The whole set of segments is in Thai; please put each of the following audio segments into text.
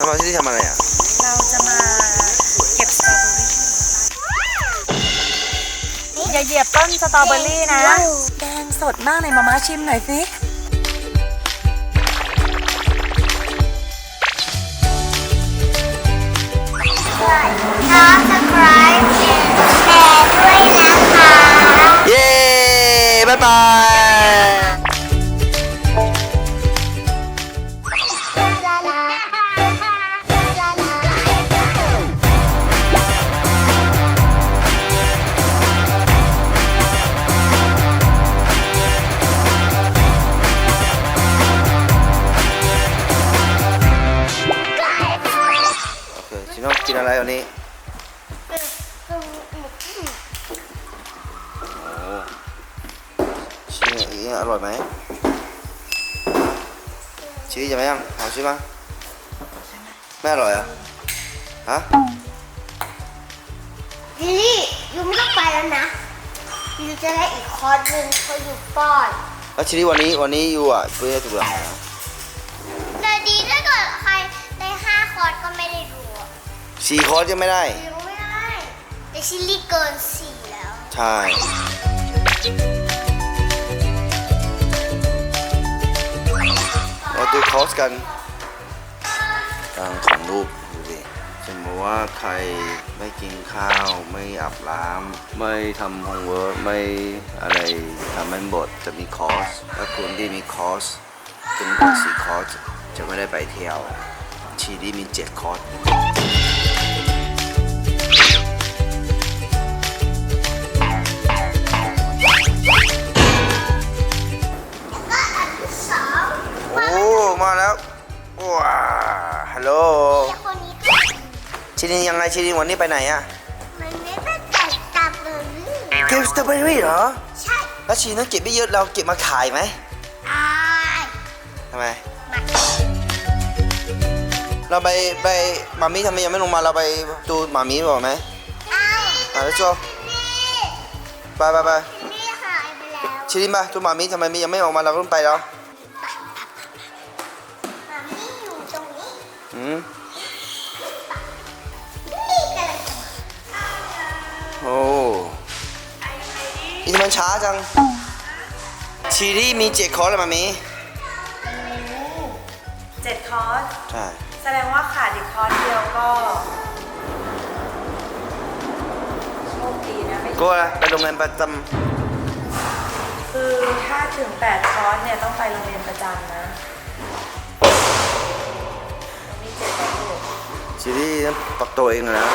ทำไมที่นี่ทำอะไรอะ เราจะมาเก็บสตรอเบอรี่อย่าเหยียบต้นสตรอเบอรี่นะ แดงสดมากเลยมาม่าชิมหน่อยสิ น้องสครายแชร์ด้วยนะคะ เย้ บ๊ายบาย เนี่ยอร่อยไหมชี้จะไหมยังหอมใช่ไหมั้ไม่อร่อยอะฮะลิลี่ยูไม่ต้องไปแล้วนะยูจะได้อีกคอร์สหนึ่งเขาอยู่ป้อนแล้วชีริวันนี้วันนี้ยูอะเพื่อถูกหลังนะแต่ดีถ้าเกิดใครได้ห้าคอร์สก็ไม่ได้ดูสี่คอร์สยังไม่ได้ยังไม่ได้แต่ชิลี่เกินสี่แล้ว ใช่ เราดูคอร์สกันกลางของรูปดูดิสมมติว่าใครไม่กินข้าว ไม่อาบน้ำไม่ทำโฮมเวิร์กไม่อะไรทำไม่หมดจะมีคอร์สถ้าคุณที่มีคอร์สถึงกว่าสี่คอร์สจะไม่ได้ไปเที่ยวชีดีมีเจ็ดคอร์สส มาแล้วว้าฮัลโหลเจ้าคนนี้ก็ชิลินยังไงชิลินวันนี้ไปไหนอะมันไม่เป็นแต่สตรอเบอรี่เก็บสตรอเบอรี่เหรอ ใช่แล้วชิลินต้องเก็บไม่เยอะเราเก็บมาขายไหมอายทำไม มาเราไปไปมามีทำไมยังไม่ลงมาเราไปดูมามีก่อนไหมเอาอะแล้วโจนี่ไปไปไปนี่หายไปแล้วชิลินไปดูมามีทำไมมียังไม่ออกมาเราต้องไปแล้ว โอ้อีทำไมช้าจังชิลิมีเจ็ดคอร์สแล้วมามีเจ็ดคอร์สใช่ แสดงว่าขาดอีกคอร์สเดียวก็โชคดีนะไม่ก็ไปโรงเรียนประจคือถ้าถึง8คอร์สเนี่ยต้องไปโรงเรียนประจำนะำชิลิต้องปรับตัวเองนะ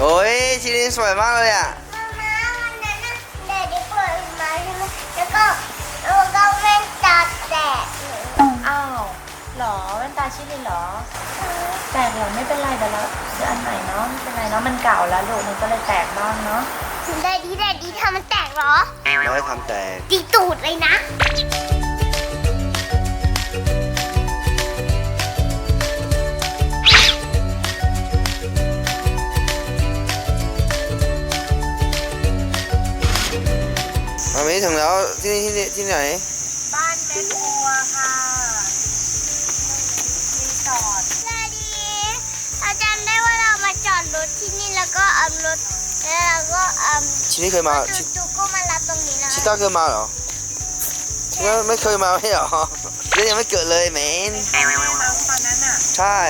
โอ้ยชิ้นนี้สวยมากเลยอะ หรอแว่นตาชิลินเหรอ แตกเหรอไม่เป็นไรเดี๋ยวเราซื้ออันใหม่เนาะไม่เป็นไรเนาะมันเก่าแล้วลูกมันก็เลยแตกบ้างเนาะได้ดีได้ดีทำมันแตกเหรอไม่ได้ทำแต่ดีตูดเลยนะมามีถึงแล้วที่นี่ที่นี่ที่ไหน บ้านแม่ครัวค่ะ รถที่นี่แล้วก็เอารถแล้วเราก็เอาชินี่เคยมาชิจู่ๆก็มารับตรงนี้แล้วชิต้าเคยมาเหรอชิต้าไม่เคยมาไม่เหรอชิต้ายังไม่เกิดเลยแมนเคยมาตอนนั้นอะใช่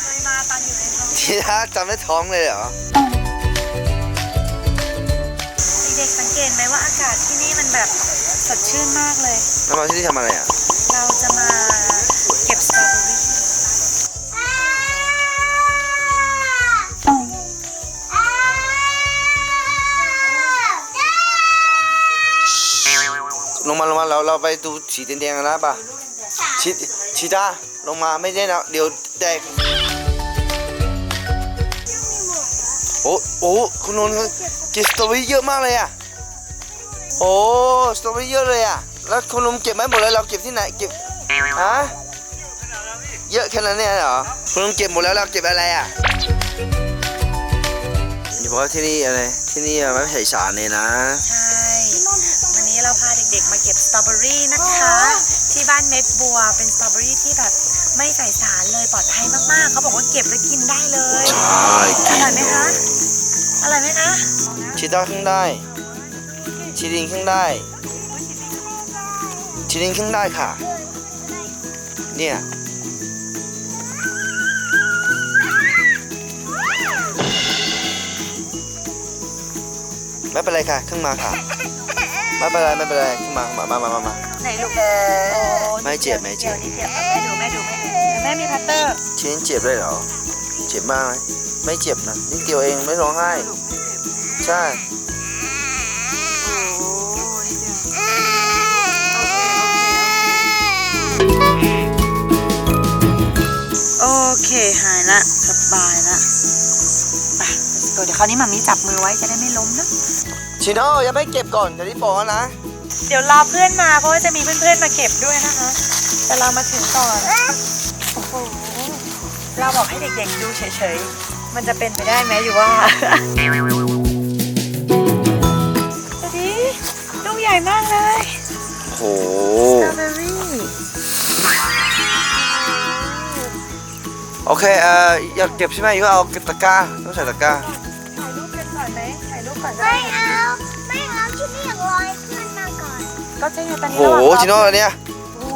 เคยมาตอนอยู่ในท้องชิต้าจำได้ท้องเลยเหรอเด็กๆสังเกตไหมว่าอากาศที่นี่มันแบบสดชื่นมากเลยแล้วมาที่นี่ทำอะไรอะเราจะ เราเราไปดูสีแดงๆกันนะป่ะชิชิต้าลงมาไม่ได้นะเดี๋ยวแตกโอ้โอ้คุณนนท์เก็บสตรอเบอรี่เยอะมากเลยอะโอ้สตรอเบอรี่เยอะเลยอะแล้วคุณลุงเก็บไหมหมดเลยเราเก็บที่ไหนเก็บฮะเยอะแค่นั้นเนี่ยเหรอคุณต้องเก็บหมดแล้วแล้วเก็บอะไรอะนี่บอกว่าที่นี่อะไรที่นี่ไม่ใช่สารเลยนะใช่ วันนี้เราพาเด็กๆ มาเก็บสตรอเบอรี่นะคะ ที่บ้านเม็ดบัวเป็นสตรอเบอรี่ที่แบบไม่ใส่สารเลยปลอดภัยมากๆ เขาบอกว่าเก็บแล้วกินได้เลยใช่อกินร่อยไหมคะอร่อยไหมคะชิต้าขึ้นได้ชิลินขึ้นได้ชิลินขึ้นได้ค่ะ เนี่ยไม่เป็นไรค่ะขึ้นมาค่ะ ไม่เป็นไรไม่เป็นไรขึ้นมามามามามามา ไหนลูกโอ้ไม่เจ็บไม่เจ็บดี๋ยวนิดเดียวแม่ดูแม่ดูแม่ดูเดี๋ยวแม่มีพัตเตอร์ชิลินเจ็บเลยเหรอ เจ็บมากไหมไม่เจ็บนะนิดเดียวเองไม่ร้องไห้ ใช่โอเคหายละสบายละไป let's go เดี๋ยวคราวนี้มามีจับมือไว้จะได้ไม่ล้มนะ ชิโน่ยังไม่เก็บก่อนเดี๋ยวที่บอกแล้วนะ เดี๋ยวรอเพื่อนมาเพราะว่าจะมีเพื่อนๆมาเก็บด้วยนะคะ แต่เรามาถึงก่อนโอ้โหเราบอกให้เด็กๆดูเฉยๆ มันจะเป็นไปได้ไหมอยู่ว่าดูดิลูกใหญ่มากเลยโหสตรอเบอรี่โอเคเอ่ออยากเก็บใช่ไหมก็เอาเก็บตะกร้าต้องใส่ตะกร้าถ่ายรูปกันก่อนไหมถ่ายรูปก่อนก็ไม่ได้เอาไม่ เอาที่นี่อยากรอให้เพื่อนมาก่อนก็ใช่ไงตอนนี้โหระหว่างรอชิโน่อันเนี้ยโอ้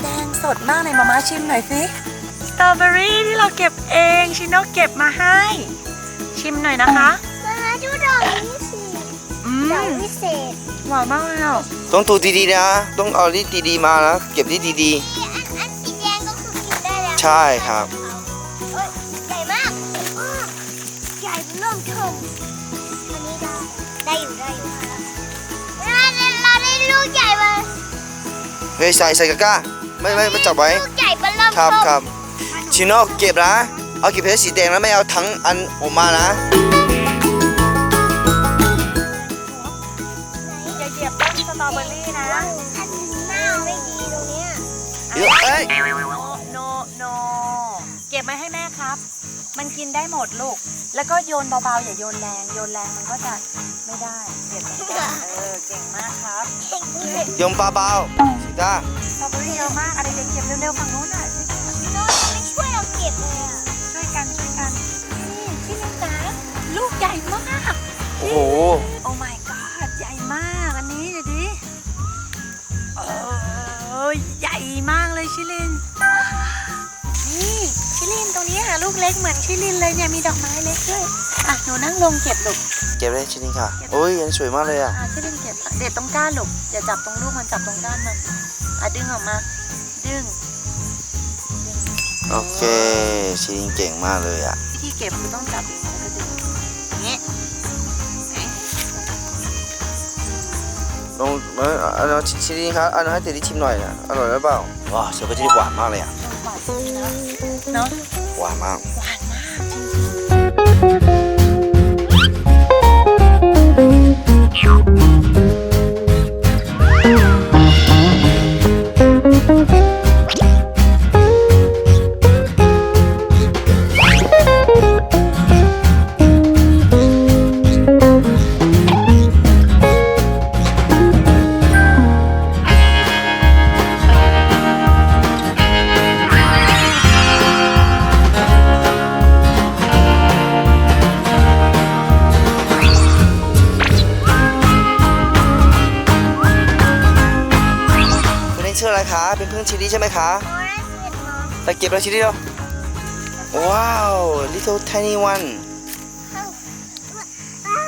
แดงสดมากเลยมาม่าชิมหน่อยสิสตรอเบอรี่ที่เราเก็บเองชิโนเก็บมาให้ ชิมหน่อยนะคะ มาดูดอกนี้สิอืดอกมวิเศษหวานมากเลยอะต้องดูดีๆนะ ต้องเอาที่ดีๆมานะเก็บที่ดีอันอันสีแดงก็คือกินได้แล้วใช่ครับเอ้ยใหญ่มากอ้อใหญ่เริ่มเทิมอันนี้ได้ ได้อยู่ได้อยู่เราได้เราได้ลูกใหญ่มาๆเฮ้ยใส่ใส่ตะกร้าไม่ไม่ไม่จับไว้ลูกใหญ่มาเริ่มครับเทิมครับชิโน่เก็บนะ เอาเก็บแค่สีแดงนะไม่เอาทั้งอันออกมานะ มันกินได้หมดลูก แล้วก็โยนเบาๆอย่าโยนแรง โยนแรงมันก็จะไม่ได้เก็บไม่ได้เออเก่งมากครับยมเบาๆชิต้าสตรอเบอรี่เยอะมากอะไรเด็กเก็บเร็วๆฝั่งนู้นอะช่วยกันโน้ตไม่ช่วยเราเก็บเลยอะช่วยกันช่วยกันนี่พี่ลินจ๋าลูกใหญ่มาก โอ้โห นี้หาลูกเล็กเหมือนชิลินเลยเนี่ยมีดอกไม้เล็กด้วยอะหนูนั่งลงเก็บลูก เก็บเลยชิลินค่ะโอ้ยอันนสวยมากเลยอะอะชิลินเก็บเด็ดตรงก้านลูกอย่าจับตรงลูกมันจับตรงก้านมันอะดึงออกมา ดึงโอเคชิลินเก่งมากเลยอะวิธีเก็บคือต้องจับอย่างนี้แล้วก็ดึงอย่างนี้เอ๊ะลองเออเอาเอาชิลินครับเอาให้เตลี่ชิมหน่อยนะอร่อยหรือเปล่าว้าวสตรอเบอรี่หวานมากเลยอะหวานจริงนะเนาะ หวานมาก หวานมากจริงคุ เป็นเพื่อนชิลิใช่ไหมคะโอ้ยเสร็จแล้วไปเก็บแล้วชิลิเร็วว้าว little tiny one อ่า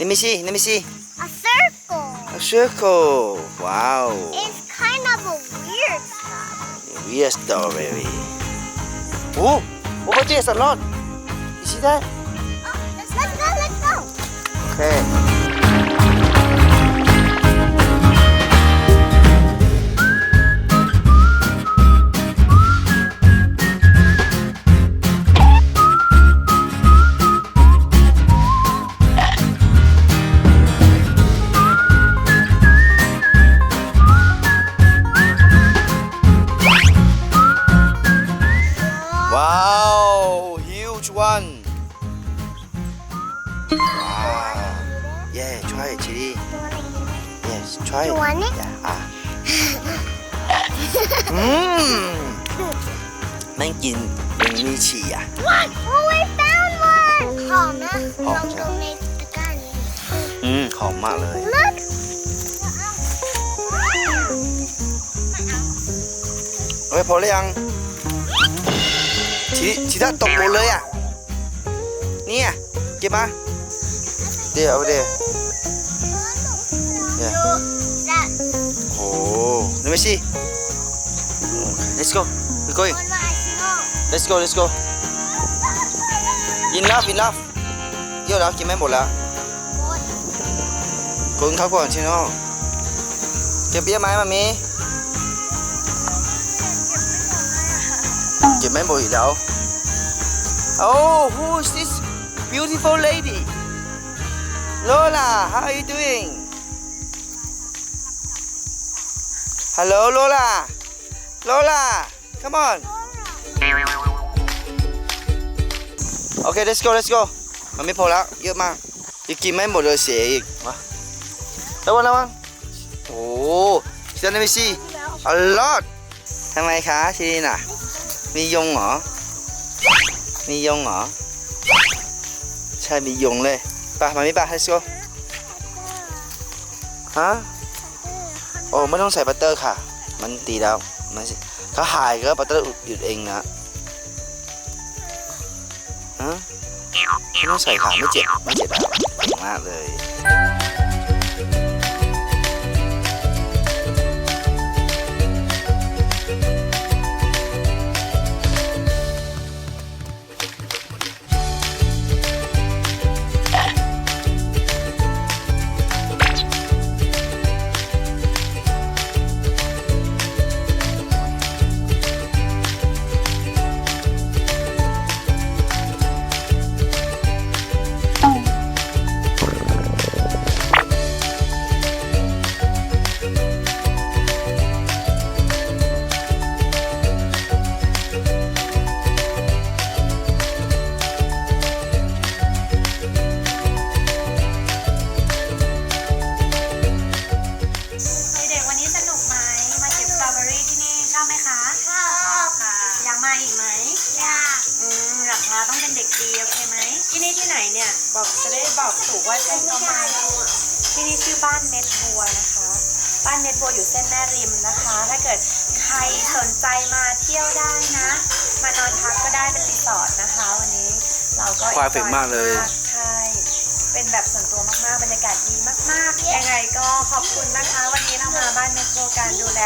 let me see let me see a circle a circle wow it's kind of a weird stuff weird strawberry oh over there a lot you see that oh, let's, let's go let's go okay ช่หัวนี่อย่าอะอืมแม่งกินยังมีฉี่อะ Oh we found one หอมนะหอลมองใช่ตรงในตะกร้านี้ อืมหอมมากเลย Look เฮ้ยพอแล้วยังชีชีตาตกหมดเลยอะ เนี่ยเก็บมา เดี๋ยวเอาไปเดี๋ยว หนี่ไม่สิ let's go we're going one more small let's go let's go enough enough เยอะแล้วกินไม่หมดแล้ว one คุณครับก่อนชิโน่เก็บเบี้ยไหมมามีเก็บไม่หมดอีกแล้ว Oh who is this beautiful lady Lola how are you doing Hello Lola Lola come on Okay let's go let's go มันไม่พอแล้วเยอะมากจะกินไม่หมดเลยเสียอีกมาระวังระวังโอ้เซนมิซี่ a lot ทำไมคะชีน่ะ มียงเหรอ มียงเหรอ ใช่ มียงเลย ไปมามิไป let's go ฮะโอ้ไม่ต้องใส่บัตเตอร์ค่ะ มันตีแล้วมันเขาหายก็บัตเตอร์หยุดเองนะฮะไม่ต้องใส่ขาไม่เจ็บไม่เจ็บแล้วเก่งมากเลย บ้านเม็ดบัวอยู่เส้นแม่ริมนะคะ ถ้าเกิดใครสนใจมาเที่ยวได้นะ มานอนพักก็ได้เป็นรีสอร์ทนะคะ วันนี้เราก็ Perfect มากเลย ใช่เป็นแบบส่วนตัวมากๆ บรรยากาศดีมากๆ ยังไงก็ขอบคุณนะคะ วันนี้เรามาบ้านเม็ดโบการดูแล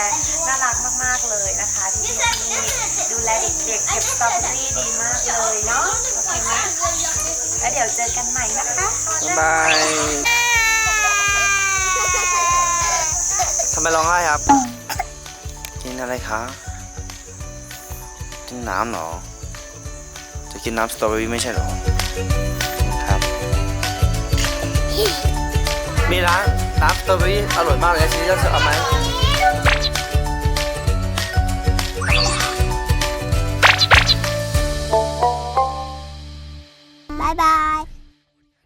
น่ารักมากๆเลยนะคะที่ที่นี่ดูแลเด็กๆเก็บสตรอเบอรี่ดีมากเลยเนาะโอเคไหมแล้วเดี๋ยวเจอกันใหม่นะคะ บ๊ายบายำไมร้องไห้ครับ กินอะไรคะกินน้ำเหรอ จะกินน้ำสตรอเบอรี่ไม่ใช่เหรอครับ มีร้านน้ำสตรอเบอรี่อร่อยมากเลยชีสจะเอาไหม